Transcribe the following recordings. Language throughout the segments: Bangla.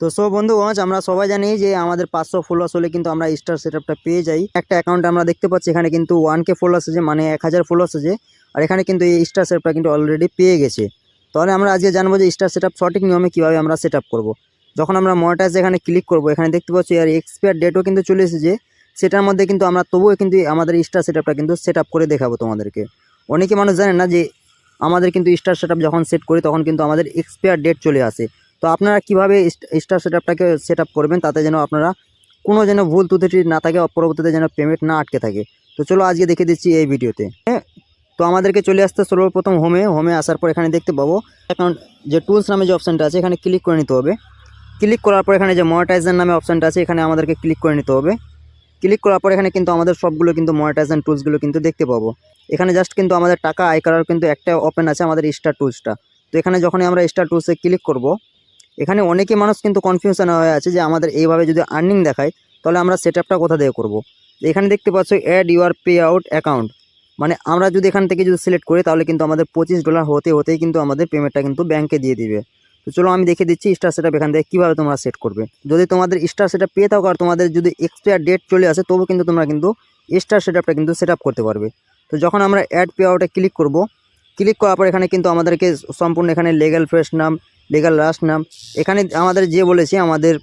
তো সো বন্ধু, আজ আমরা সবাই জানি যে আমাদের পাঁচশো ফলোয়ার্স হলে কিন্তু আমরা স্টার সেটআপটা পেয়ে যাই। একটা অ্যাকাউন্ট আমরা দেখতে পাচ্ছি, এখানে কিন্তু ওয়ান কে ফলোয়ার্স আছে মানে এক হাজার ফলোয়ার্স আছে। আর এখানে কিন্তু এই স্টার সেটআপটা কিন্তু অলরেডি পেয়ে গেছে। তাহলে আমরা আজকে জানব যে স্টার সেটআপ সঠিক নিয়মে কীভাবে আমরা সেট করব। যখন আমরা মনিটাইজ এখানে ক্লিক করব, এখানে দেখতে পাচ্ছি আর এক্সপায়ার ডেটও কিন্তু চলে এসেছে। সেটার মধ্যে কিন্তু আমরা তবুও কিন্তু আমাদের স্টার সেটআপটা কিন্তু সেট করে দেখাবো তোমাদেরকে। অনেকে মানুষ জানে না যে আমাদের কিন্তু স্টার সেটআপ যখন সেট করি, তখন কিন্তু আমাদের এক্সপায়ার ডেট চলে আসে। তো আপনারা কীভাবে স্টার সেটআপটাকে সেট আপ করবেন? তাতে যেন আপনারা কোনো যেন ভুল ত্রুটি না থাকে পরবর্তীতে যেন পেমেন্ট না আটকে থাকে। তো চলো আজকে দেখে দিচ্ছি এই ভিডিওতে। হ্যাঁ তো আমাদেরকে চলে আসতে সর্বপ্রথম হোমে হোমে আসার পর এখানে দেখতে পাবো অ্যাকাউন্ট যে টুলস নামে যে অপশানটা আছে, এখানে ক্লিক করে নিতে হবে। ক্লিক করার পর এখানে যে মনিটাইজার নামে অপশানটা আছে, এখানে আমাদেরকে ক্লিক করে নিতে হবে। ক্লিক করার পর এখানে কিন্তু আমাদের সবগুলো কিন্তু মনিটাইজেশন টুলসগুলো কিন্তু দেখতে পাবো। এখানে জাস্ট কিন্তু আমাদের টাকা, আয় করার কিন্তু একটা ওপেন আছে আমাদের স্টার টুলসটা তো এখানে যখনই আমরা স্টার টুলসে ক্লিক করব এখানে অনেকে মানুষ কিন্তু কনফিউশন হয়ে আছে যে আমাদের এইভাবে যদি আর্নিং দেখায়, তাহলে আমরা সেট আপটা কোথা থেকে করব? এখানে দেখতে পাচ্ছ add your pay out account মানে আমরা যদি এখান থেকে যদি সিলেক্ট করি, তাহলে কিন্তু আমাদের পঁচিশ ডলার হতে হতেই কিন্তু আমাদের পেমেন্টটা কিন্তু ব্যাংকে দিয়ে দিবে। তো চলো আমি দেখে দিচ্ছি স্টার সেটআপ এখান থেকে কীভাবে তোমরা সেট করবে। যদি তোমাদের স্টার সেটআপ পেয়ে থাকো আর তোমাদের যদি এক্সপায়ার ডেট চলে আসে, তবু কিন্তু তোমরা কিন্তু স্টার সেটআপটা কিন্তু সেট আপ করতে পারবে। তো যখন আমরা অ্যাড পে আউটে ক্লিক করব ক্লিক করার পর এখানে কিন্তু আমাদেরকে সম্পূর্ণ এখানে লিগ্যাল ফ্রেশ নাম লিগ্যাল লাস্ট নাম। এখানে আমাদের যে বলেছে, আমাদের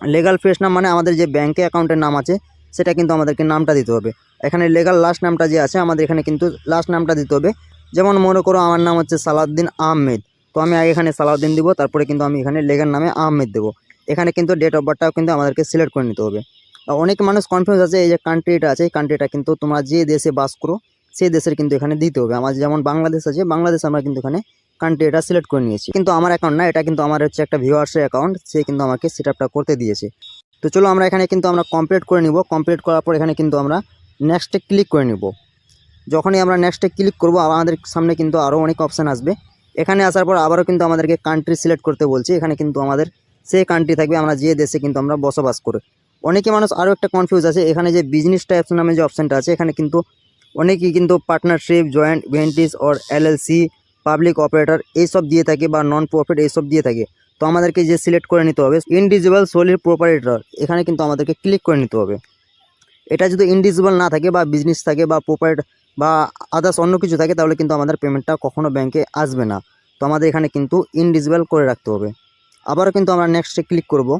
লিগ্যাল ফ্রেশ নাম মানে আমাদের যে ব্যাঙ্কে অ্যাকাউন্টের নাম আছে, সেটা কিন্তু আমাদেরকে নামটা দিতে হবে। এখানে লিগ্যাল লাস্ট নামটা যে আছে, আমাদের এখানে কিন্তু লাস্ট নামটা দিতে হবে। যেমন মনে করো আমার নাম হচ্ছে সালাউদ্দিন আহমেদ, তো আমি আগে এখানে সালাউদ্দিন দিব, তারপরে কিন্তু আমি এখানে লেগার নামে আহমেদ দেবো। এখানে কিন্তু ডেট অফ বার্থটাও কিন্তু আমাদেরকে সিলেক্ট করে নিতে হবে। অনেক মানুষ কনফিউজ আছে, এই যে কান্ট্রিটা আছে, এই কান্ট্রিটা কিন্তু তোমরা যে দেশে বাস করো, সেই দেশের কিন্তু এখানে দিতে হবে। আমার যেমন বাংলাদেশ আছে, বাংলাদেশ আমরা কিন্তু এখানে কান্ট্রিটা সিলেক্ট করে নিয়েছি। কিন্তু আমার অ্যাকাউন্ট না, এটা কিন্তু আমার হচ্ছে একটা ভিউয়ার্সের অ্যাকাউন্ট সে কিন্তু আমাকে সেট করতে দিয়েছে। তো চলো আমরা এখানে কিন্তু আমরা কমপ্লিট করে নিব। কমপ্লিট করার পর এখানে কিন্তু আমরা নেক্সটে ক্লিক করে নিব। যখনই আমরা নেক্সটে ক্লিক করব, আমাদের সামনে কিন্তু আরও অনেক অপশান আসবে। এখানে আসার পর আবারও কিন্তু আমাদেরকে কান্ট্রি সিলেক্ট করতে বলছে। এখানে কিন্তু আমাদের সেই কান্ট্রি থাকবে, আমরা যে দেশে কিন্তু আমরা বসবাস করি। অনেকে মানুষ আরও একটা কনফিউজ আছে। এখানে যে বিজনেস টাইপস নামে যে অপশানটা আছে, এখানে কিন্তু অনেকেই কিন্তু partnership joint ventures or LLC public operator এইসব দিয়ে থাকে বা নন প্রফিট এইসব দিয়ে থাকে। তো আমাদেরকে যে সিলেক্ট করে নিতে হবে ইনডিজিবল সোলির প্রপারেটর এখানে কিন্তু আমাদেরকে ক্লিক করে নিতে হবে। এটা যদি ইনডিজিবল না থাকে বা বিজনেস থাকে বা প্রপারেট বা আদার্স অন্য কিছু থাকে, তাহলে কিন্তু আমাদের পেমেন্টটা কখনো ব্যাংকে আসবে না। তো আমাদের এখানে কিন্তু ইনডিজিবল করে রাখতে হবে। আবারও কিন্তু আমরা নেক্সটে ক্লিক করব।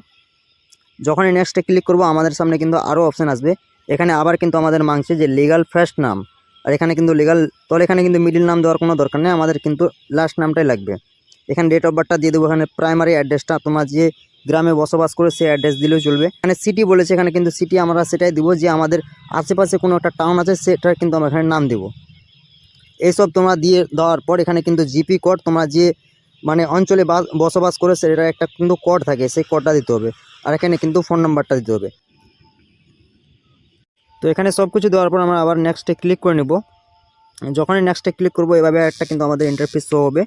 যখনই নেক্সটে ক্লিক করব, আমাদের সামনে কিন্তু আরও অপশান আসবে। এখানে আবার কিন্তু আমাদের মাংসে যে লিগাল ফার্স্ট নাম আর এখানে কিন্তু লিগাল তাহলে এখানে কিন্তু মিডিল নাম দেওয়ার কোনো দরকার নেই, আমাদের কিন্তু লাস্ট নামটাই লাগবে। এখানে ডেট অফ বার্থটা দিয়ে দেবো, এখানে প্রাইমারি অ্যাড্রেসটা তোমার যে গ্রামে বসবাস করে সেই অ্যাড্রেস দিলেও চলবে। এখানে সিটি বলেছে, এখানে কিন্তু সিটি আমরা সেটাই দিব যে আমাদের আশেপাশে কোনো একটা টাউন আছে, সেটার কিন্তু আমরা এখানে নাম দেবো। এইসব তোমরা দিয়ে দেওয়ার পর এখানে কিন্তু জিপি কোড তোমরা যে মানে অঞ্চলে বাস- বসবাস করে সেটা একটা কিন্তু কোড থাকে, সেই কোডটা দিতে হবে। আর এখানে কিন্তু ফোন নাম্বারটা দিতে হবে। তো এখানে সব কিছু দেওয়ার পর আমরা আবার নেক্সটে ক্লিক করে নেব। যখনই নেক্সটে ক্লিক করব, এভাবে একটা কিন্তু আমাদের ইন্টারফেস শো হবে।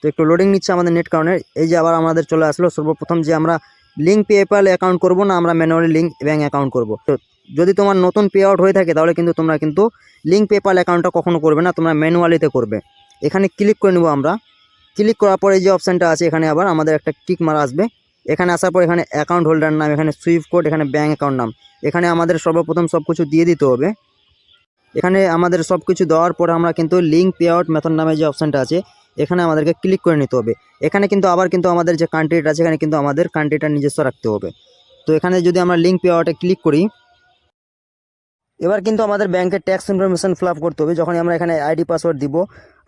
তো একটু লোডিং নিচ্ছে আমাদের নেট কারণে। এই যে আবার আমাদের চলে আসলো, সর্বপ্রথম যে আমরা লিঙ্ক পেপ্যাল অ্যাকাউন্ট করব না, আমরা ম্যানুয়ালি লিঙ্ক ব্যাঙ্ক অ্যাকাউন্ট করব। তো যদি তোমার নতুন পে আউট হয়ে থাকে, তাহলে কিন্তু তোমরা কিন্তু লিঙ্ক পেপ্যাল অ্যাকাউন্টটা কখনো করবে না, তোমরা ম্যানুয়ালিতে করবে। এখানে ক্লিক করে নেব আমরা। ক্লিক করার পরে যে অপশানটা আছে, এখানে আবার আমাদের একটা টিক মারা আসবে। এখানে আসার পর এখানে অ্যাকাউন্ট হোল্ডার নাম, এখানে সুইফ কোড এখানে ব্যাঙ্ক অ্যাকাউন্ট নাম। এখানে আমাদের সর্বপ্রথম সব কিছু দিয়ে দিতে হবে। এখানে আমাদের সব কিছু দেওয়ার পর আমরা কিন্তু লিঙ্ক পে আউট মেথড নামে যে অপশানটা আছে, এখানে আমাদেরকে ক্লিক করে নিতে হবে। এখানে কিন্তু আবার কিন্তু আমাদের যে কান্ট্রিটা আছে, এখানে কিন্তু আমাদের কান্ট্রিটা নিজস্ব রাখতে হবে। তো এখানে যদি আমরা লিঙ্ক পে আউটে ক্লিক করি এবার কিন্তু আমাদের ব্যাংকের ট্যাক্স ইনফরমেশন ফিল করতে হবে। যখন আমরা এখানে আইডি পাসওয়ার্ড দিব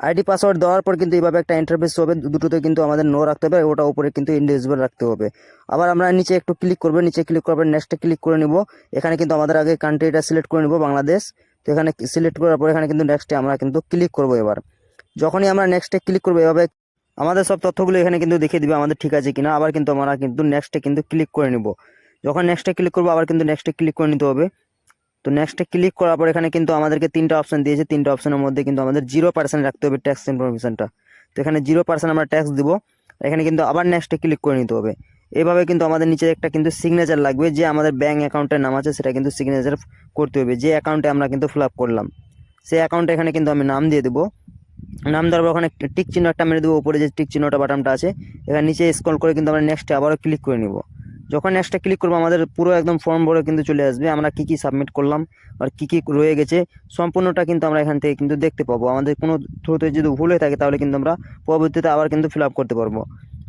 আইডি পাসওয়ার্ড দেওয়ার পর কিন্তু এইভাবে একটা ইন্টারফেস হবে। দুটোতে কিন্তু আমাদের নো রাখতে হবে, ওটা উপরে কিন্তু ইন্ডিভিজুয়াল রাখতে হবে। আবার আমরা নিচে একটু ক্লিক করব, নিচে ক্লিক পর নেক্সটে ক্লিক করে নিব। এখানে কিন্তু আমাদের আগে কান্ট্রিটা সিলেক্ট করে নিব, বাংলাদেশ। তো এখানে সিলেক্ট করার পর এখানে কিন্তু নেক্সটে আমরা কিন্তু ক্লিক করব এবার। যখনই আমরা নেক্সটে ক্লিক করব, এভাবে আমাদের সব তথ্যগুলো এখানে কিন্তু দেখিয়ে দিবে আমাদের ঠিক আছে কিনা। আবার কিন্তু আমরা কিন্তু নেক্সটে কিন্তু ক্লিক করে নিব। যখন নেক্সটে ক্লিক করব, আবার কিন্তু নেক্সটে ক্লিক করে নিতে হবে। তো নেক্সটে ক্লিক করার পর এখানে কিন্তু আমাদেরকে তিনটা অপশন দিয়েছে। তিনটা অপশনের মধ্যে কিন্তু আমাদের জিরো পার্সেন্ট রাখতে হবে ট্যাক্স ইনফরমেশনটা তো এখানে জিরো পার্সেন্ট আমরা ট্যাক্স দিব। এখানে কিন্তু আবার নেক্সটে ক্লিক করে নিতে হবে। এভাবে কিন্তু আমাদের নিচে একটা কিন্তু সিগনেচার লাগবে যে আমাদের ব্যাঙ্ক অ্যাকাউন্টের নাম আছে, সেটা কিন্তু সিগনেচার করতে হবে। যে অ্যাকাউন্টে আমরা কিন্তু ফিল করলাম, সেই অ্যাকাউন্টে এখানে কিন্তু আমি নাম দিয়ে দেবো। নাম দেওয়ার পর ওখানে টিক চিহ্ন একটা মেরে দেবো। উপরে যে টিক চিহ্নটা বাটনটা আছে, এখানে নিচে স্ক্রল করে কিন্তু আমরা নেক্সটে আবারও ক্লিক করে নিব। যখন নেক্সটটা ক্লিক করব, আমাদের পুরো একদম ফর্ম ভরে কিন্তু চলে আসবে। আমরা কি কি সাবমিট করলাম আর কি কি রয়ে গেছে, সম্পূর্ণটা কিন্তু আমরা এখান থেকে কিন্তু দেখতে পাবো। আমাদের কোনো থ্রুতে যদি ভুল হয়ে থাকে, তাহলে কিন্তু আমরা পরবর্তীতে আবার কিন্তু ফিল আপ করতে পারব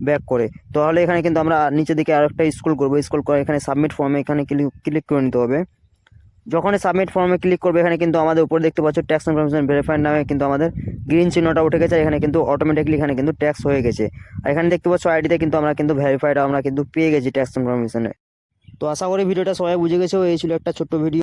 ব্যাক করে। তাহলে এখানে কিন্তু আমরা নিচের দিকে আরেকটা স্কুল করব। স্কুল করে এখানে সাবমিট ফর্মে এখানে ক্লিক ক্লিক করে নিতে হবে। যখনই সাবমিট ফর্মে ক্লিক করবে, এখানে কিন্তু আমাদের উপরে দেখতে পাচ্ছ ট্যাক্স ইনফরমেশন ভেরিফাইড নামে কিন্তু আমাদের গ্রিন চিহ্নটা উঠে গেছে এখানে কিন্তু অটোমেটিকলি এখানে কিন্তু ট্যাক্স হয়ে গেছে। আর এখানে দেখতে পাচ্ছ আইডিতে কিন্তু আমরা কিন্তু ভেরিফাইড আমরা কিন্তু পেয়ে গেছি ট্যাক্স ইনফরমেশনে তো আশা করি ভিডিওটা সবাই বুঝে গেছো, এই ছিল একটা ছোট্ট ভিডিও